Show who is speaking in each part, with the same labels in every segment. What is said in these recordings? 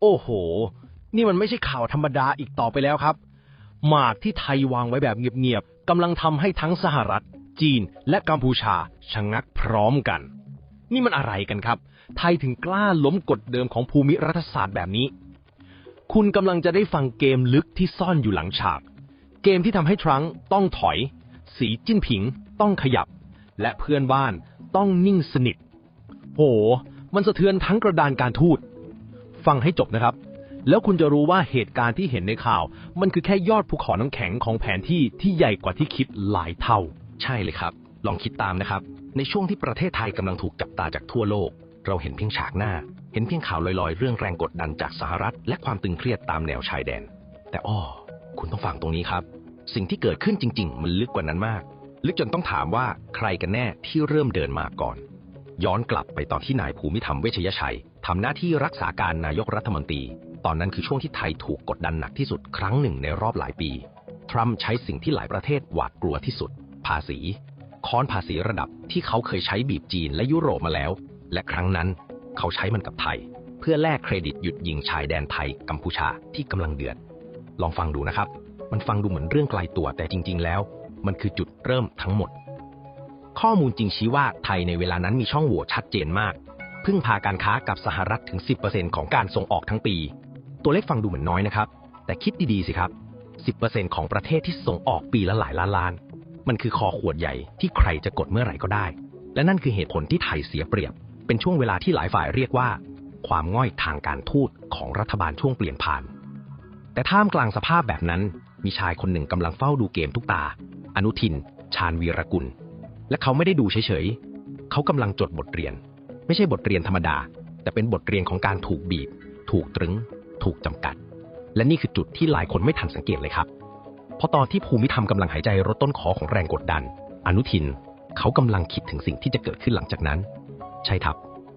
Speaker 1: โอ้โห นี่มันไม่ใช่ข่าวธรรมดาอีกต่อไปแล้วครับ หมากที่ไทยวางไว้แบบเงียบๆกำลังทำให้ทั้งสหรัฐ จีน และกัมพูชาชะงักพร้อมกัน นี่มันอะไรกันครับ ไทยถึงกล้าล้มกฎเดิมของภูมิรัฐศาสตร์แบบนี้ คุณกำลังจะได้ฟังเกมลึกที่ซ่อนอยู่หลังฉาก เกมที่ทำให้ทรัง์ต้องถอย สีจิ้นผิงต้องขยับ และเพื่อนบ้านต้องนิ่งสนิท โห มันสะเทือนทั้งกระดานการทูต ฟังให้จบนะครับ แล้วคุณจะรู้ว่าเหตุการณ์ที่เห็นในข่าว มันคือแค่ยอดภูเขาน้ำแข็งของแผนที่ที่ใหญ่กว่าที่คิดหลายเท่า
Speaker 2: ใช่เลยครับ ลองคิดตามนะครับ ในช่วงที่ประเทศไทยกำลังถูกจับตาจากทั่วโลก เราเห็นเพียงฉากหน้า เห็นเพียงข่าวลอยๆ เรื่องแรงกดดันจากสหรัฐ และความตึงเครียดตามแนวชายแดน แต่อ้อคุณต้องฟังตรงนี้ครับ สิ่งที่เกิดขึ้นจริง ๆ มันลึกกว่านั้นมาก ลึกจนต้องถามว่าใครกันแน่ที่เริ่มเดินมาก่อน ย้อนกลับไปตอนที่นายภูมิธรรมเวชยชัยทำหน้าที่รักษาการนายกรัฐมนตรี ตอนนั้นคือช่วงที่ไทยถูกกดดันหนักที่สุดครั้งหนึ่งในรอบหลายปี ทรัมป์ใช้สิ่งที่หลายประเทศหวาดกลัวที่สุด ภาษี ค้อนภาษีระดับที่เขาเคยใช้บีบจีนและยุโรปมาแล้ว และครั้งนั้นเขาใช้มันกับไทย เพื่อแลกเครดิตหยุดยิงชายแดนไทยกัมพูชาที่กำลังเดือด ลองฟังดูนะครับ มันฟังดูเหมือนเรื่องไกลตัวแต่จริง ๆ แล้ว มันคือจุดเริ่มทั้งหมด ข้อมูลจริงชี้ว่าไทยในเวลานั้นมีช่องโหว่ชัดเจนมาก พึ่งพาการค้ากับสหรัฐถึง 10%ของการส่งออกทั้งปี ตัวเลขฟังดูเหมือนน้อยนะครับ แต่คิดดีๆสิครับ 10%ของประเทศที่ส่งออกปีละหลายล้านล้าน มันคือคอขวดใหญ่ที่ใครจะกดเมื่อไหร่ก็ได้ และนั่นคือเหตุผลที่ไทยเสียเปรียบ เป็นช่วงเวลาที่หลายฝ่ายเรียกว่า ความง่อยทางการทูตของรัฐบาลช่วงเปลี่ยนผ่าน แต่ท่ามกลางสภาพแบบนั้น มีชายคนหนึ่งกำลังเฝ้าดูเกมทุกตา อนุทิน ชาญวีรกุล และเขาไม่ได้ดูเฉยๆ เขากำลังจดบทเรียน ไม่ใช่บทเรียนธรรมดา แต่เป็นบทเรียนของการถูกบีบ ถูกตรึง ถูกจำกัด และนี่คือจุดที่หลายคนไม่ทันสังเกตเลยครับพราะตอนที่ภูมิธรรมกำลังหายใจรดต้นคอของแรงกดดัน อนุทิน เขากำลังคิดถึงสิ่งที่จะเกิดขึ้นหลังจากนั้น ใช่ครับ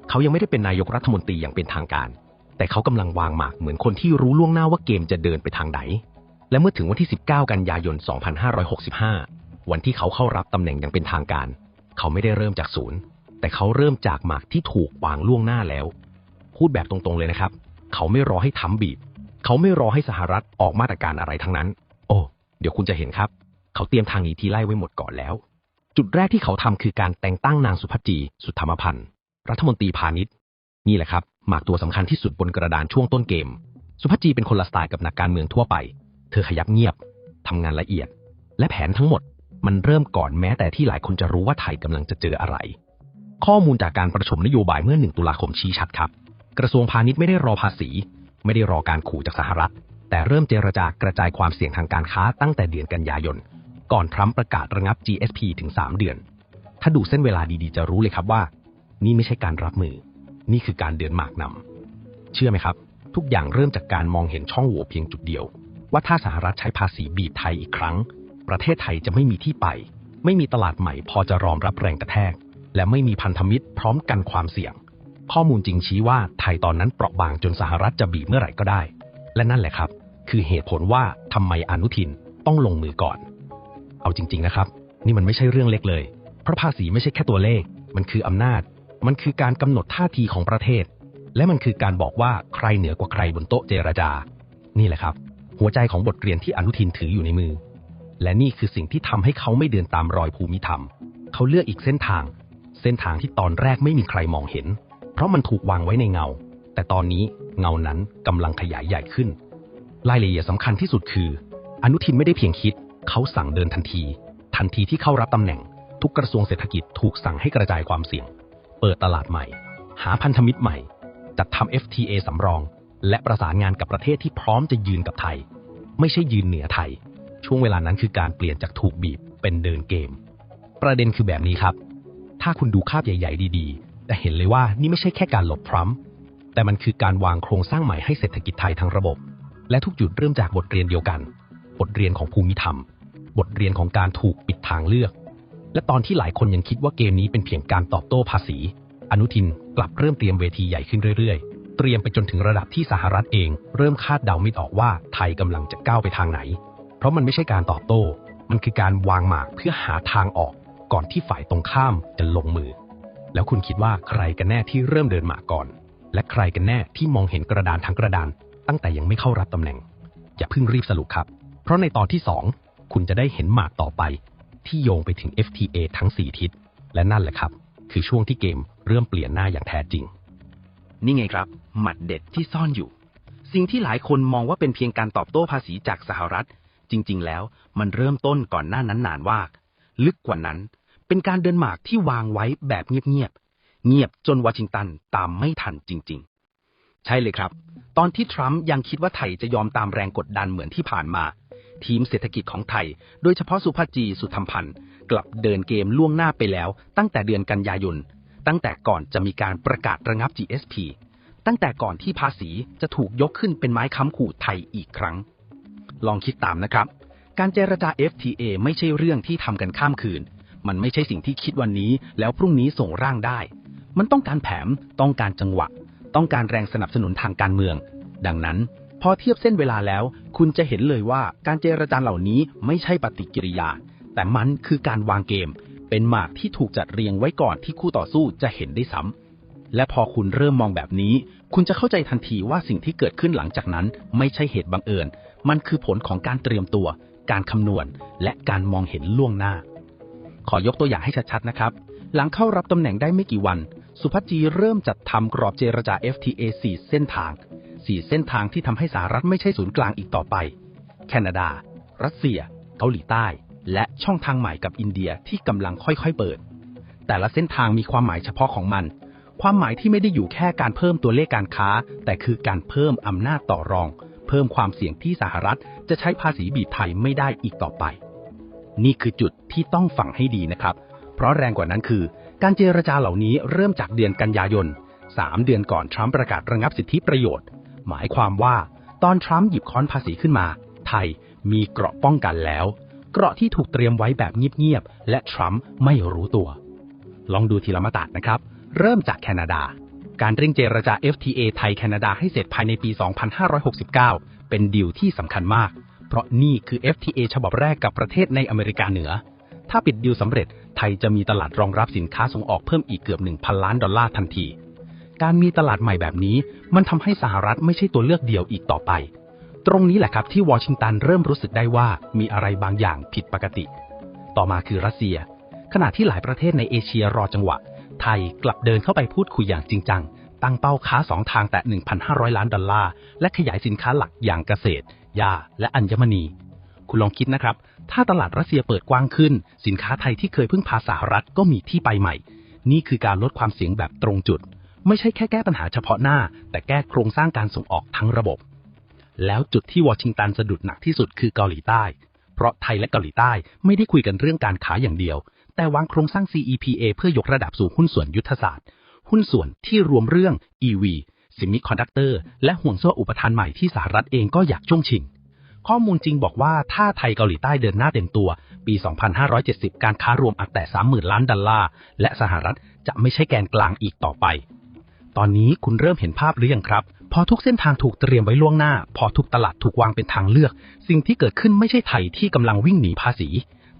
Speaker 2: เขายังไม่ได้เป็นนายกรัฐมนตรีอย่างเป็นทางการ แต่เขากำลังวางหมากเหมือนคนที่รู้ล่วงหน้าว่าเกมจะเดินไปทางไหน และเมื่อถึงวันที่ 19 กันยายน 2565 วันที่เขาเข้ารับตำแหน่งอย่างเป็นทางการ เขาไม่ได้เริ่มจากศูนย์ แต่เขาเริ่มจากหมากที่ถูกวางล่วงหน้าแล้ว พูดแบบตรงๆเลยนะครับ เขาไม่รอให้ทำบีบ เขาไม่รอให้สหรัฐออกมาตรการอะไรทั้งนั้น โอ้ เดี๋ยวคุณจะเห็นครับ เขาเตรียมทางหนีทีไล่ไว้หมดก่อนแล้ว จุดแรกที่เขาทำคือการแต่งตั้งนางสุภัจจี สุธรรมพันธ์ รัฐมนตรีพาณิชย์ นี่แหละครับ หมากตัวสำคัญที่สุดบนกระดานช่วงต้นเกม สุภัจจีเป็นคนละสไตล์กับนักการเมืองทั่วไป เธอขยับเงียบทำงานละเอียด และแผนทั้งหมด มันเริ่มก่อนแม้แต่ที่หลายคนจะรู้ว่าไทยกำลังจะเจออะไร ข้อมูลจากการประชุมนโยบายเมื่อหนึ่งตุลาคมชี้ชัดครับ กระทรวงพาณิชย์ไม่ได้รอภาษี ไม่ได้รอการขู่จากสหรัฐ แต่เริ่มเจรจากระจายความเสี่ยงทางการค้าตั้งแต่เดือนกันยายน ก่อนทรัมป์ประกาศระงับ GSP ถึง 3 เดือน ถ้าดูเส้นเวลาดีๆ จะรู้เลยครับว่า นี่ไม่ใช่การรับมือ นี่คือการเดินหมากนำเชื่อไหมครับ ทุกอย่างเริ่มจากการมองเห็นช่องโหว่เพียงจุดเดียว ว่าถ้าสหรัฐใช้ภาษีบีบไทยอีกครั้ง ประเทศไทยจะไม่มีที่ไป ไม่มีตลาดใหม่พอจะรองรับแรงกระแทก และไม่มีพันธมิตรพร้อมกันความเสี่ยง ข้อมูลจริงชี้ว่าไทยตอนนั้นเปราะบางจนสหรัฐจะบีบเมื่อไหร่ก็ได้ และนั่นแหละครับ คือเหตุผลว่าทำไมอนุทินต้องลงมือก่อน เอาจริง ๆนะครับ นี่มันไม่ใช่เรื่องเล็กเลย เพราะภาษีไม่ใช่แค่ตัวเลข มันคืออำนาจ มันคือการกำหนดท่าทีของประเทศ และมันคือการบอกว่าใครเหนือกว่าใครบนโต๊ะเจรจา นี่แหละครับ หัวใจของบทเรียนที่อนุทินถืออยู่ในมือ และนี่คือสิ่งที่ทำให้เขาไม่เดินตามรอยภูมิธรรม เขาเลือกอีกเส้นทาง เส้นทางที่ตอนแรกไม่มีใครมองเห็น เพราะมันถูกวางไว้ในเงา แต่ตอนนี้เงานั้นกำลังขยายใหญ่ขึ้น รายละเอียดสำคัญที่สุดคือ อนุทินไม่ได้เพียงคิด เขาสั่งเดินทันที ทันทีที่เข้ารับตำแหน่ง ทุกกระทรวงเศรษฐกิจถูกสั่งให้กระจายความเสี่ยง เปิดตลาดใหม่ หาพันธมิตรใหม่ จัดทำ FTA สำรอง และประสานงานกับประเทศที่พร้อมจะยืนกับไทย ไม่ใช่ยืนเหนือไทย ช่วงเวลานั้นคือการเปลี่ยนจากถูกบีบเป็นเดินเกม ประเด็นคือแบบนี้ครับ ถ้าคุณดูภาพใหญ่ ๆ ดีๆ จะเห็นเลยว่านี่ไม่ใช่แค่การหลบทรัมป์แต่มันคือการวางโครงสร้างใหม่ให้เศรษฐกิจไทยทั้งระบบ และทุกจุดเริ่มจากบทเรียนเดียวกัน บทเรียนของภูมิธรรม บทเรียนของการถูกปิดทางเลือก และตอนที่หลายคนยังคิดว่าเกมนี้เป็นเพียงการตอบโต้ภาษี อนุทินกลับเริ่มเตรียมเวทีใหญ่ขึ้นเรื่อยๆ เตรียมไปจนถึงระดับที่สหรัฐเอง เริ่มคาดเดาไม่ออกว่าไทยกำลังจะก้าวไปทางไหน เพราะมันไม่ใช่การตอบโต้ มันคือการวางหมากเพื่อหาทางออกก่อนที่ฝ่ายตรงข้ามจะลงมือ แล้วคุณคิดว่าใครกันแน่ที่เริ่มเดินหมากก่อน และใครกันแน่ที่มองเห็นกระดานทั้งกระดาน ตั้งแต่ยังไม่เข้ารับตำแหน่ง อย่าเพิ่งรีบสรุปครับ เพราะในตอนที่ 2 คุณจะได้เห็นหมากต่อไป ที่โยงไปถึง FTA ทั้ง 4 ทิศ และนั่นแหละครับ คือช่วงที่เกมเริ่มเปลี่ยนหน้าอย่างแท้จริง
Speaker 3: นี่ไงครับ หมัดเด็ดที่ซ่อนอยู่ สิ่งที่หลายคนมองว่าเป็นเพียงการตอบโต้ภาษีจากสหรัฐ จริง ๆ แล้ว มันเริ่มต้นก่อนหน้านั้นนานว่าลึกกว่านั้น เป็นการเดินหมากที่วางไว้แบบเงียบๆ เงียบจนวอชิงตันตามไม่ทันจริง ๆ ใช่เลยครับ ตอนที่ทรัมป์ยังคิดว่าไทยจะยอมตามแรงกดดันเหมือนที่ผ่านมา ทีมเศรษฐกิจของไทย โดยเฉพาะสุภาจีสุธรรมพันธ์กลับเดินเกมล่วงหน้าไปแล้ว ตั้งแต่เดือนกันยายน ตั้งแต่ก่อนจะมีการประกาศระงับ GSP ตั้งแต่ก่อนที่ภาษีจะถูกยกขึ้นเป็นไม้ค้ำขู่ไทยอีกครั้ง ลองคิดตามนะครับ การเจรจา FTA ไม่ใช่เรื่องที่ทำกันข้ามคืน มันไม่ใช่สิ่งที่คิดวันนี้ แล้วพรุ่งนี้ส่งร่างได้ มันต้องการแผนต้องการจังหวะ ต้องการแรงสนับสนุนทางการเมือง ดังนั้น พอเทียบเส้นเวลาแล้ว คุณจะเห็นเลยว่าการเจรจาเหล่านี้ไม่ใช่ปฏิกิริยา แต่มันคือการวางเกม เป็นหมากที่ถูกจัดเรียงไว้ก่อนที่คู่ต่อสู้จะเห็นได้ซ้ำและพอคุณเริ่มมองแบบนี้ คุณจะเข้าใจทันทีว่าสิ่งที่เกิดขึ้นหลังจากนั้นไม่ใช่เหตุบังเอิญ มันคือผลของการเตรียมตัว การคำนวณ และการมองเห็นล่วงหน้า ขอยกตัวอย่างให้ชัดๆนะครับ หลังเข้ารับตำแหน่งได้ไม่กี่วัน สุภัจจีเริ่มจัดทำกรอบเจรจา FTA 4 เส้นทาง 4 เส้นทางที่ทำให้สหรัฐไม่ใช่ศูนย์กลางอีกต่อไป แคนาดา รัสเซีย เกาหลีใต้ และช่องทางใหม่กับอินเดียที่กำลังค่อยๆเปิด แต่ละเส้นทางมีความหมายเฉพาะของมันความหมายที่ไม่ได้อยู่แค่การเพิ่มตัวเลขการค้า แต่คือการเพิ่มอำนาจต่อรอง เพิ่มความเสี่ยงที่สหรัฐจะใช้ภาษีบีบไทยไม่ได้อีกต่อไป นี่คือจุดที่ต้องฟังให้ดีนะครับ เพราะแรงกว่านั้นคือ การเจรจาเหล่านี้เริ่มจากเดือนกันยายน 3 เดือนก่อนทรัมป์ประกาศระงับสิทธิประโยชน์ หมายความว่าตอนทรัมป์หยิบค้อนภาษีขึ้นมา ไทยมีเกราะป้องกันแล้ว เกราะที่ถูกเตรียมไว้แบบเงียบๆและทรัมป์ไม่รู้ตัว ลองดูทีละมาตรนะครับ เริ่มจากแคนาดา การเร่งเจรจา FTA ไทยแคนาดาให้เสร็จภายในปี 2569 เป็นดีลที่สำคัญมาก เพราะนี่คือ FTA ฉบับแรกกับประเทศในอเมริกาเหนือ ถ้าปิดดีลสำเร็จ ไทยจะมีตลาดรองรับสินค้าส่งออกเพิ่มอีกเกือบ 1,000 ล้านดอลลาร์ทันที การมีตลาดใหม่แบบนี้ มันทำให้สหรัฐไม่ใช่ตัวเลือกเดียวอีกต่อไป ตรงนี้แหละครับที่วอชิงตันเริ่มรู้สึกได้ว่ามีอะไรบางอย่างผิดปกติ ต่อมาคือรัสเซีย ขณะที่หลายประเทศในเอเชียรอจังหวะ ไทยกลับเดินเข้าไปพูดคุยอย่างจริงจัง ตั้งเป้าค้าสองทางแต่ 1,500 ล้านดอลลาร์ และขยายสินค้าหลักอย่างเกษตร ยา และอัญมณี คุณลองคิดนะครับ ถ้าตลาดรัสเซียเปิดกว้างขึ้น สินค้าไทยที่เคยพึ่งพาสหรัฐก็มีที่ไปใหม่ นี่คือการลดความเสี่ยงแบบตรงจุด ไม่ใช่แค่แก้ปัญหาเฉพาะหน้า แต่แก้โครงสร้างการส่งออกทั้งระบบ แล้วจุดที่วอชิงตันสะดุดหนักที่สุดคือเกาหลีใต้ เพราะไทยและเกาหลีใต้ไม่ได้คุยกันเรื่องการค้าอย่างเดียว แต่วางโครงสร้าง CEPA เพื่อยกระดับสู่หุ้นส่วนยุทธศาสตร์ หุ้นส่วนที่รวมเรื่อง EV ซิมิคอนดักเตอร์และห่วงโซ่อุปทานใหม่ที่สหรัฐเองก็อยากช่วงชิง ข้อมูลจริงบอกว่าถ้าไทยเกาหลีใต้เดินหน้าเต็มตัว ปี 2570 การค้ารวมอัดแต่ 30,000 ล้านดอลลาร์ และสหรัฐจะไม่ใช่แกนกลางอีกต่อไป ตอนนี้คุณเริ่มเห็นภาพหรือยังครับ พอทุกเส้นทางถูกเตรียมไว้ล่วงหน้า พอทุกตลาดถูกวางเป็นทางเลือก สิ่งที่เกิดขึ้นไม่ใช่ไทยที่กำลังวิ่งหนีภาษี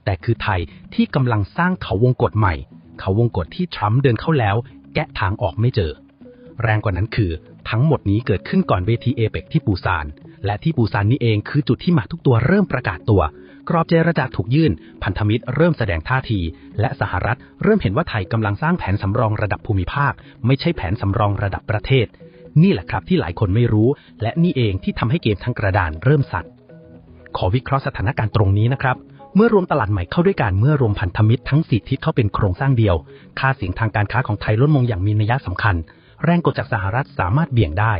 Speaker 3: แต่คือไทยที่กำลังสร้างเขาวงกฏใหม่ เขาวงกฏที่ทรัมป์เดินเข้าแล้ว แกะทางออกไม่เจอ แรงกว่านั้นคือ ทั้งหมดนี้เกิดขึ้นก่อนเวทีเอเปกที่ปูซาน และที่ปูซานนี้เองคือจุดที่หมากทุกตัวเริ่มประกาศตัว กรอบเจรจาถูกยื่น พันธมิตรเริ่มแสดงท่าที และสหรัฐเริ่มเห็นว่าไทยกำลังสร้างแผนสำรองระดับภูมิภาค ไม่ใช่แผนสำรองระดับประเทศ นี่แหละครับที่หลายคนไม่รู้ และนี่เองที่ทำให้เกมทั้งกระดานเริ่มสั่นขอวิเคราะห์สถานการณ์ตรงนี้นะครับ เมื่อรวมตลาดใหม่เข้าด้วยกันเมื่อรวมพันธมิตรทั้งสี่ทิศเข้าเป็นโครงสร้างเดียว ค่าเสียงทางการค้าของไทยลดลงอย่างมีนัยสำคัญ แรงกดจากสหรัฐสามารถเบี่ยงได้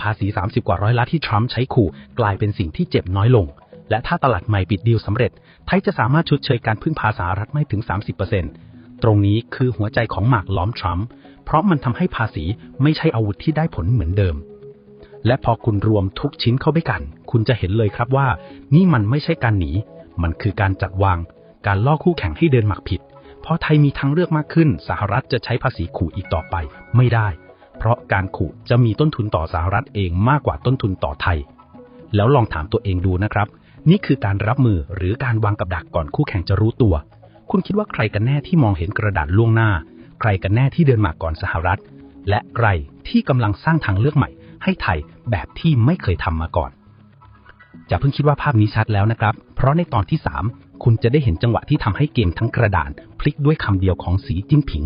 Speaker 3: ภาษี 30 กว่าร้อยล้านที่ทรัมป์ใช้ขู่กลายเป็นสิ่งที่เจ็บน้อยลง และถ้าตลาดใหม่ปิดดีลสำเร็จ ไทยจะสามารถชดเชยการพึ่งพาสหรัฐไม่ถึง 30%ตรงนี้คือหัวใจของหมากล้อมทรัมป์เพราะมันทำให้ภาษีไม่ใช่อาวุธที่ได้ผลเหมือนเดิมและพอคุณรวมทุกชิ้นเข้าด้วยกัน คุณจะเห็นเลยครับว่า นี่มันไม่ใช่การหนี มันคือการจัดวาง การล่อคู่แข่งให้เดินหมากผิด เพราะไทยมีทางเลือกมากขึ้น สหรัฐจะใช้ภาษีขู่อีกต่อไปไม่ได้ เพราะการขู่จะมีต้นทุนต่อสหรัฐเองมากกว่าต้นทุนต่อไทย แล้วลองถามตัวเองดูนะครับ นี่คือการรับมือหรือการวางกับดักก่อนคู่แข่งจะรู้ตัว คุณคิดว่าใครกันแน่ที่มองเห็นกระดาษล่วงหน้า ใครกันแน่ที่เดินหมากก่อนสหรัฐ และใครที่กำลังสร้างทางเลือกใหม่ ให้ไทยแบบที่ไม่เคยทำมาก่อน จะเพิ่งคิดว่าภาพนี้ชัดแล้วนะครับ เพราะในตอนที่ 3 คุณจะได้เห็นจังหวะที่ทำให้เกมทั้งกระดาน พลิกด้วยคำเดียวของสีจิ้นผิง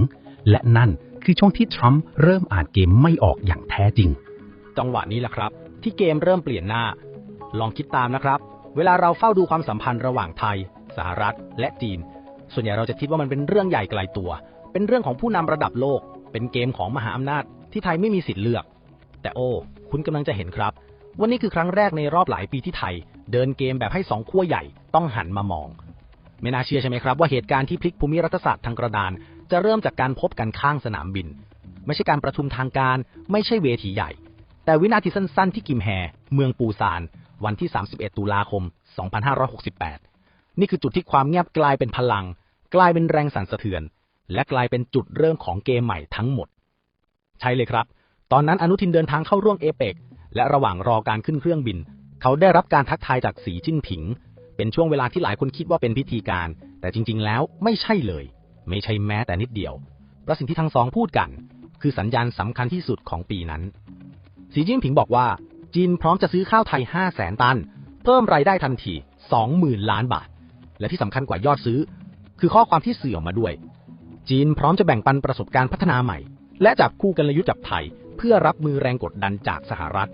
Speaker 3: และนั่นคือช่วงที่ทรัมป์เริ่มอ่านเกมไม่ออกอย่างแท้จริง
Speaker 1: จังหวะนี้แหละครับ ที่เกมเริ่มเปลี่ยนหน้า ลองคิดตามนะครับ เวลาเราเฝ้าดูความสัมพันธ์ระหว่างไทย สหรัฐ และจีน ส่วนใหญ่เราจะคิดว่ามันเป็นเรื่องใหญ่ไกลตัว เป็นเรื่องของผู้นำระดับโลก เป็นเกมของมหาอำนาจที่ไทยไม่มีสิทธิ์เลือก แต่โอ้ คุณกำลังจะเห็นครับ ว่านี่คือครั้งแรกในรอบหลายปีที่ไทย เดินเกมแบบให้สองขั้วใหญ่ต้องหันมามอง ไม่น่าเชื่อใช่ไหมครับว่าเหตุการณ์ที่พลิกภูมิรัฐศาสตร์ทางกระดาน จะเริ่มจากการพบกันข้างสนามบิน ไม่ใช่การประชุมทางการ ไม่ใช่เวทีใหญ่ แต่วินาทีสั้นๆ ที่กิมแฮ เมืองปูซาน วันที่ 31 ตุลาคม 2568 นี่คือจุดที่ความเงียบกลายเป็นพลัง กลายเป็นแรงสั่นสะเทือน และกลายเป็นจุดเริ่มของเกมใหม่ทั้งหมด ใช่เลยครับ ตอนนั้นอนุทินเดินทางเข้าร่วมเอเปก และระหว่างรอการขึ้นเครื่องบิน เขาได้รับการทักทายจากสีจิ้นผิง เป็นช่วงเวลาที่หลายคนคิดว่าเป็นพิธีการ แต่จริง ๆ แล้วไม่ใช่เลย ไม่ใช่แม้แต่นิดเดียวเพราะสิ่งที่ทั้งสองพูดกัน คือสัญญาณสำคัญที่สุดของปีนั้น สีจิ้นผิงบอกว่า จีนพร้อมจะซื้อข้าวไทย 5 0 0แสนตัน เพิ่มรายได้ทันที 20,000 ล้านบาท และที่สำคัญกว่ายอดซื้อ คือข้อความที่สื่อออกมาด้วย จีนพร้อมจะแบ่งปันประสบการณ์พัฒนาใหม่ และจับคู่กันลยุทธ์จับไทย เพื่อรับมือแรงกดดันจากสหรัฐ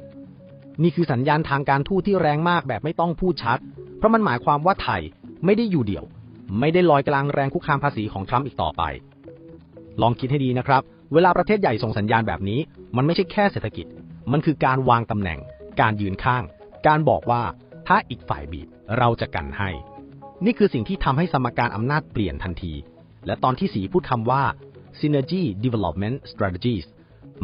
Speaker 1: นี่คือสัญญาณทางการทูตที่แรงมากแบบไม่ต้องพูดชัด เพราะมันหมายความว่าไทยไม่ได้อยู่เดี่ยว ไม่ได้ลอยกลางแรงคุกคามภาษีของทรัมป์อีกต่อไป ลองคิดให้ดีนะครับ เวลาประเทศใหญ่ส่งสัญญาณแบบนี้ มันไม่ใช่แค่เศรษฐกิจ มันคือการวางตำแหน่ง การยืนข้าง การบอกว่าถ้าอีกฝ่ายบีบเราจะกันให้ นี่คือสิ่งที่ทำให้สมการอำนาจเปลี่ยนทันที และตอนที่สีพูดคำว่า synergy development strategies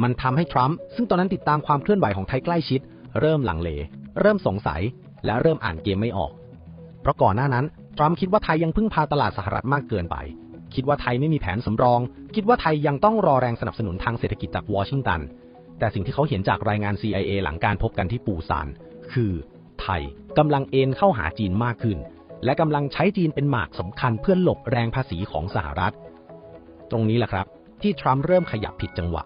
Speaker 1: มันทำให้ทรัมป์ซึ่งตอนนั้นติดตามความเคลื่อนไหวของไทยใกล้ชิด เริ่มหลังเล เริ่มสงสัย และเริ่มอ่านเกมไม่ออก เพราะก่อนหน้านั้นทรัมป์คิดว่าไทยยังพึ่งพาตลาดสหรัฐมากเกินไป คิดว่าไทยไม่มีแผนสำรอง คิดว่าไทยยังต้องรอแรงสนับสนุนทางเศรษฐกิจจากวอชิงตัน แต่สิ่งที่เขาเห็นจากรายงาน CIA หลังการพบกันที่ปูซาน คือไทยกำลังเอ็นเข้าหาจีนมากขึ้น และกำลังใช้จีนเป็นหมากสำคัญเพื่อหลบแรงภาษีของสหรัฐ ตรงนี้แหละครับ ที่ทรัมป์เริ่มขยับผิดจังหวะ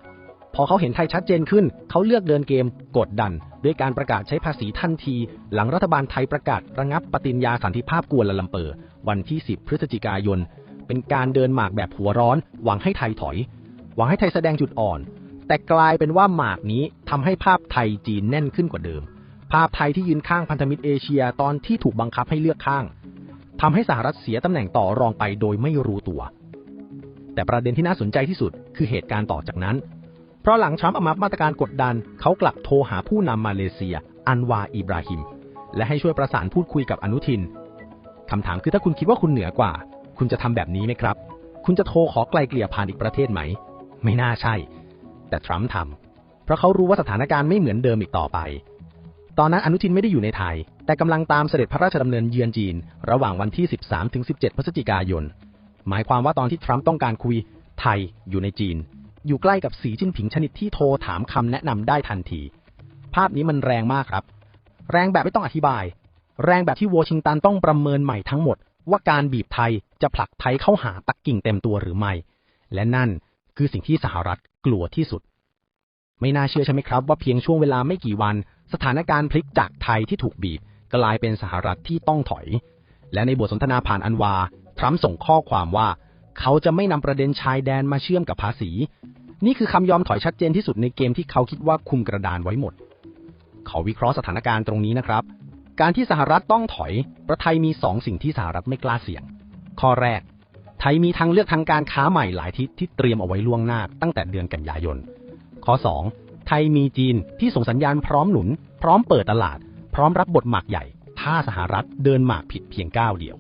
Speaker 1: พอเขาเห็นไทยชัดเจนขึ้น เขาเลือกเดินเกมกดดัน ด้วยการประกาศใช้ภาษีทันที หลังรัฐบาลไทยประกาศระงับปฏิญญาสันติภาพกัวลาลัมเปอร์ วันที่ 10 พฤศจิกายน เป็นการเดินหมากแบบหัวร้อน หวังให้ไทยถอย หวังให้ไทยแสดงจุดอ่อน แต่กลายเป็นว่าหมากนี้ทำให้ภาพไทยจีนแน่นขึ้นกว่าเดิม ภาพไทยที่ยืนข้างพันธมิตรเอเชียตอนที่ถูกบังคับให้เลือกข้างทำให้สหรัฐเสียตำแหน่งต่อรองไปโดยไม่รู้ตัว แต่ประเด็นที่น่าสนใจที่สุดคือเหตุการณ์ต่อจากนั้น เพราะหลังทรัมป์ออกมามาตรการกดดัน เขากลับโทรหาผู้นำมาเลเซีย อันวาอิบราฮิม และให้ช่วยประสานพูดคุยกับอนุทินคำถามคือถ้าคุณคิดว่าคุณเหนือกว่า คุณจะทำแบบนี้ไหมครับ คุณจะโทรขอไกลเกลี่ยผ่านอีกประเทศไหม ไม่น่าใช่ แต่ทรัมป์ทำเพราะเขารู้ว่าสถานการณ์ไม่เหมือนเดิมอีกต่อไป ตอนนั้นอนุทินไม่ได้อยู่ในไทย แต่กำลังตามเสด็จพระราชดำเนินเยือนจีน ระหว่างวันที่ 13-17 พฤศจิกายน หมายความว่าตอนที่ทรัมป์ต้องการคุยไทยอยู่ในจีน อยู่ใกล้กับสีจิ้นผิงชนิดที่โทรถามคำแนะนำได้ทันที ภาพนี้มันแรงมากครับ แรงแบบไม่ต้องอธิบาย แรงแบบที่วอชิงตันต้องประเมินใหม่ทั้งหมด ว่าการบีบไทยจะผลักไทยเข้าหาปักกิ่งเต็มตัวหรือไม่ และนั่นคือสิ่งที่สหรัฐกลัวที่สุด ไม่น่าเชื่อใช่ไหมครับ ว่าเพียงช่วงเวลาไม่กี่วัน สถานการณ์พลิกจากไทยที่ถูกบีบ กลายเป็นสหรัฐที่ต้องถอย และในบทสนทนาผ่านอันวาทรัมป์ส่งข้อความว่า เขาจะไม่นำประเด็นชายแดนมาเชื่อมกับภาษี นี่คือคำยอมถอยชัดเจนที่สุดในเกมที่เขาคิดว่าคุมกระดานไว้หมด เขาวิเคราะห์สถานการณ์ตรงนี้นะครับ การที่สหรัฐต้องถอย ประไทยมีสองสิ่งที่สหรัฐไม่กล้าเสี่ยง ข้อแรก ไทยมีทางเลือกทางการค้าใหม่หลายทิศที่เตรียมเอาไว้ล่วงหน้าตั้งแต่เดือนกันยายน ข้อ 2. ไทยมีจีนที่ส่งสัญญาณพร้อมหนุน พร้อมเปิดตลาด พร้อมรับบทหมากใหญ่ ถ้าสหรัฐเดินหมากผิดเพียงก้าวเดียว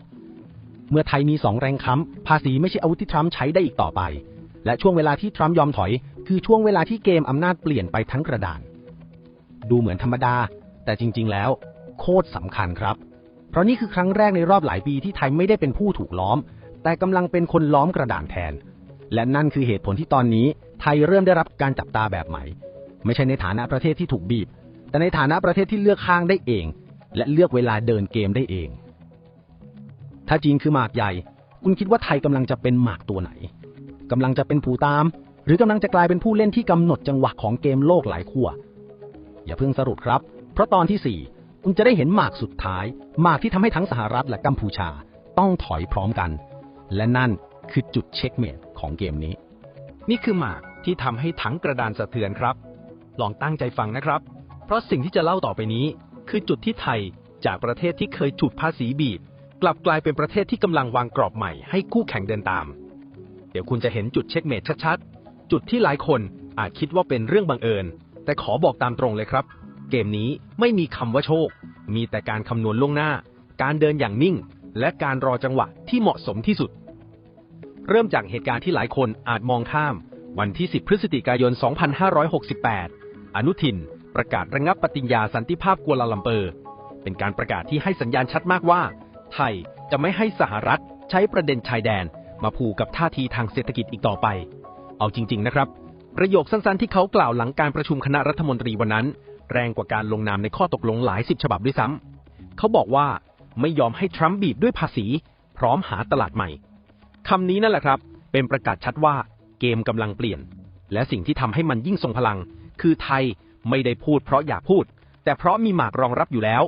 Speaker 1: เมื่อไทยมีสองแรงค้ำภาษีไม่ใช่อาวุธที่ทรัมป์ใช้ได้อีกต่อไป และช่วงเวลาที่ทรัมป์ยอมถอย คือช่วงเวลาที่เกมอำนาจเปลี่ยนไปทั้งกระดาน ดูเหมือนธรรมดา แต่จริง ๆ แล้ว โคตรสำคัญครับ เพราะนี่คือครั้งแรกในรอบหลายปีที่ไทยไม่ได้เป็นผู้ถูกล้อม แต่กำลังเป็นคนล้อมกระดานแทน และนั่นคือเหตุผลที่ตอนนี้ ไทยเริ่มได้รับการจับตาแบบใหม่ ไม่ใช่ในฐานะประเทศที่ถูกบีบ แต่ในฐานะประเทศที่เลือกข้างได้เอง และเลือกเวลาเดินเกมได้เอง ถ้าจีนคือหมากใหญ่ คุณคิดว่าไทยกำลังจะเป็นหมากตัวไหนกำลังจะเป็นผู้ตาม
Speaker 4: หรือกำลังจะกลายเป็นผู้เล่นที่กำหนดจังหวะของเกมโลกหลายขั้วอย่าเพิ่งสรุปครับ เพราะตอนที่ 4 คุณจะได้เห็นหมากสุดท้าย หมากที่ทำให้ทั้งสหรัฐและกัมพูชาต้องถอยพร้อมกัน และนั่นคือจุดเช็คเมตของเกมนี้
Speaker 1: นี่คือหมากที่ทำให้ทั้งกระดานสะเทือนครับ ลองตั้งใจฟังนะครับ เพราะสิ่งที่จะเล่าต่อไปนี้ คือจุดที่ไทยจากประเทศที่เคยถูกภาษีบีบ กลับกลายเป็นประเทศที่กำลังวางกรอบใหม่ให้คู่แข่งเดินตาม เดี๋ยวคุณจะเห็นจุดเช็คเมทชัดๆ จุดที่หลายคนอาจคิดว่าเป็นเรื่องบังเอิญ แต่ขอบอกตามตรงเลยครับ เกมนี้ไม่มีคำว่าโชค มีแต่การคำนวณล่วงหน้า การเดินอย่างนิ่ง และการรอจังหวะที่เหมาะสมที่สุด เริ่มจากเหตุการณ์ที่หลายคนอาจมองข้าม วันที่ 10 พฤศจิกายน 2568 อนุทิน ประกาศระงับปฏิญญาสันติภาพกัวลาลัมเปอร์ เป็นการประกาศที่ให้สัญญาณชัดมากว่า ไทยจะไม่ให้สหรัฐใช้ประเด็นชายแดน มาผูกกับท่าทีทางเศรษฐกิจอีกต่อไป เอาจริง ๆ นะครับ ประโยคสั้น ๆ ที่เขากล่าวหลังการประชุมคณะรัฐมนตรีวันนั้น แรงกว่าการลงนามในข้อตกลงหลายสิบฉบับด้วยซ้ำเขาบอกว่าไม่ยอมให้ทรัมป์บีบด้วยภาษี พร้อมหาตลาดใหม่คำนี้นั่นแหละครับ เป็นประกาศชัดว่าเกมกำลังเปลี่ยน และสิ่งที่ทำให้มันยิ่งทรงพลัง คือไทยไม่ได้พูดเพราะอยากพูด แต่เพราะมีหมากรองรับอยู่แล้ว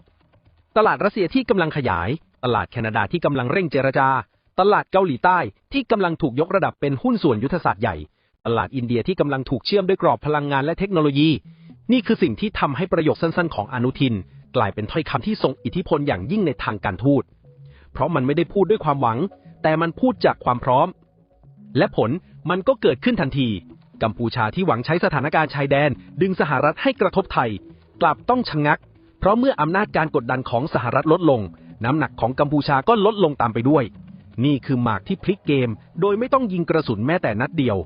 Speaker 1: ตลาดรัสเซียที่กำลังขยาย ตลาดแคนาดาที่กำลังเร่งเจรจา ตลาดเกาหลีใต้ที่กำลังถูกยกระดับเป็นหุ้นส่วนยุทธศาสตร์ใหญ่ ตลาดอินเดียที่กำลังถูกเชื่อมด้วยกรอบพลังงานและเทคโนโลยี นี่คือสิ่งที่ทำให้ประโยคสั้นๆ ของอนุทิน กลายเป็นถ้อยคำที่ทรงอิทธิพลอย่างยิ่งในทางการทูต เพราะมันไม่ได้พูดด้วยความหวัง แต่มันพูดจากความพร้อม และผลมันก็เกิดขึ้นทันที กัมพูชาที่หวังใช้สถานการณ์ชายแดน ดึงสหรัฐให้กระทบไทย กลับต้องชะงัก เพราะเมื่ออำนาจการกดดันของสหรัฐลดลง น้ำหนักของกัมพูชาก็ลดลงตามไปด้วย นี่คือหมากที่พลิกเกม โดยไม่ต้องยิงกระสุนแม้แต่นัดเดียว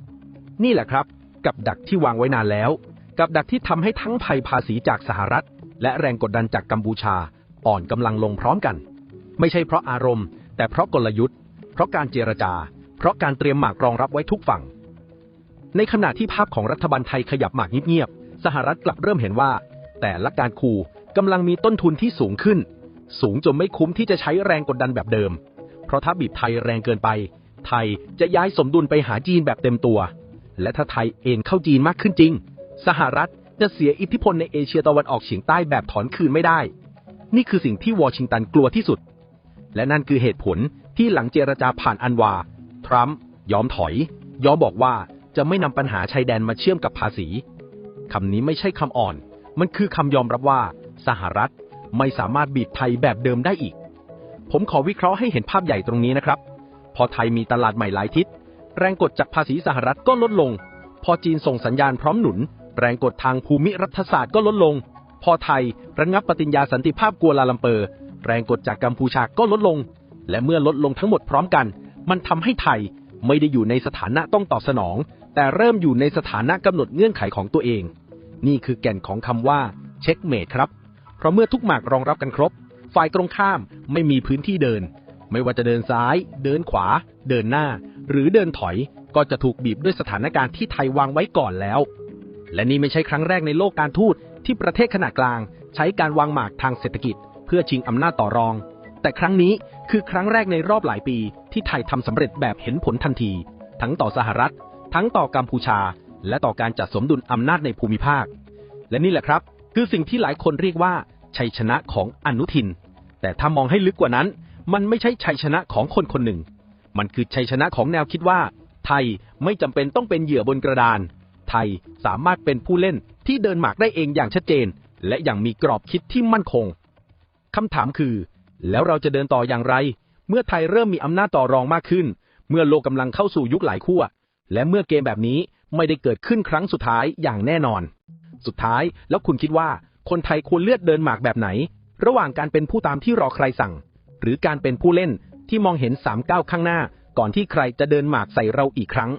Speaker 1: นี่แหละครับ กับดักที่วางไว้นานแล้ว กับดักที่ทำให้ทั้งภัยภาษีจากสหรัฐ และแรงกดดันจากกัมพูชา อ่อนกำลังลงพร้อมกัน ไม่ใช่เพราะอารมณ์ แต่เพราะกลยุทธ์ เพราะการเจรจา เพราะการเตรียมหมากรองรับไว้ทุกฝั่ง ในขณะที่ภาพของรัฐบาลไทยขยับหมากเงียบๆสหรัฐกลับเริ่มเห็นว่า แต่ละการคูกำลังมีต้นทุนที่สูงขึ้น สูงจนไม่คุ้มที่จะใช้แรงกดดันแบบเดิม เพราะถ้าบีบไทยแรงเกินไป ไทยจะย้ายสมดุลไปหาจีนแบบเต็มตัว และถ้าไทยเอ็นเข้าจีนมากขึ้นจริง สหรัฐจะเสียอิทธิพลในเอเชียตะวันออกเฉียงใต้แบบถอนคืนไม่ได้ นี่คือสิ่งที่วอชิงตันกลัวที่สุด และนั่นคือเหตุผลที่หลังเจรจาผ่านอันวา ทรัมป์ยอมถอย ยอมบอกว่าจะไม่นำปัญหาชายแดนมาเชื่อมกับภาษีคำนี้ไม่ใช่คำอ่อน มันคือคำยอมรับว่า สหรัฐ ไม่สามารถบีบไทยแบบเดิมได้อีก ผมขอวิเคราะห์ให้เห็นภาพใหญ่ตรงนี้นะครับ พอไทยมีตลาดใหม่หลายทิศ แรงกดจากภาษีสหรัฐก็ลดลง พอจีนส่งสัญญาณพร้อมหนุน แรงกดทางภูมิรัฐศาสตร์ก็ลดลง พอไทยระงับปฏิญญาสันติภาพกัวลาลัมเปอร์ แรงกดจากกัมพูชาก็ลดลง และเมื่อลดลงทั้งหมดพร้อมกัน มันทำให้ไทยไม่ได้อยู่ในสถานะต้องตอบสนอง แต่เริ่มอยู่ในสถานะกำหนดเงื่อนไขของตัวเอง นี่คือแก่นของคำว่า เช็คเมทครับ เพราะเมื่อทุกหมากรองรับกันครบ ฝ่ายตรงข้ามไม่มีพื้นที่เดิน ไม่ว่าจะเดินซ้าย เดินขวา เดินหน้า หรือเดินถอยก็จะถูกบีบด้วยสถานการณ์ที่ไทยวางไว้ก่อนแล้ว และนี่ไม่ใช่ครั้งแรกในโลกการทูตที่ประเทศขนาดกลาง ใช้การวางหมากทางเศรษฐกิจ เพื่อชิงอำนาจต่อรอง แต่ครั้งนี้คือครั้งแรกในรอบหลายปี ที่ไทยทำสำเร็จแบบเห็นผลทันที ทั้งต่อสหรัฐ ทั้งต่อกัมพูชา และต่อการจัดสมดุลอำนาจในภูมิภาค และนี่แหละครับ คือสิ่งที่หลายคนเรียกว่า ชัยชนะของอนุทิน แต่ถ้ามองให้ลึกกว่านั้น มันไม่ใช่ชัยชนะของคนคนหนึ่ง มันคือชัยชนะของแนวคิดว่า ไทยไม่จำเป็นต้องเป็นเหยื่อบนกระดาน ไทยสามารถเป็นผู้เล่นที่เดินหมากได้เองอย่างชัดเจน และอย่างมีกรอบคิดที่มั่นคงคำถามคือ แล้วเราจะเดินต่ออย่างไร เมื่อไทยเริ่มมีอำนาจต่อรองมากขึ้น เมื่อโลกกำลังเข้าสู่ยุคหลายขั้วและเมื่อเกมแบบนี้ไม่ได้เกิดขึ้นครั้งสุดท้ายอย่างแน่นอน สุดท้าย แล้วคุณคิดว่าคนไทยควรเลือกเดินหมากแบบไหน ระหว่างการเป็นผู้ตามที่รอใครสั่ง หรือการเป็นผู้เล่นที่มองเห็นสามก้าวข้างหน้า ก่อนที่ใครจะเดินหมากใส่เราอีกครั้ง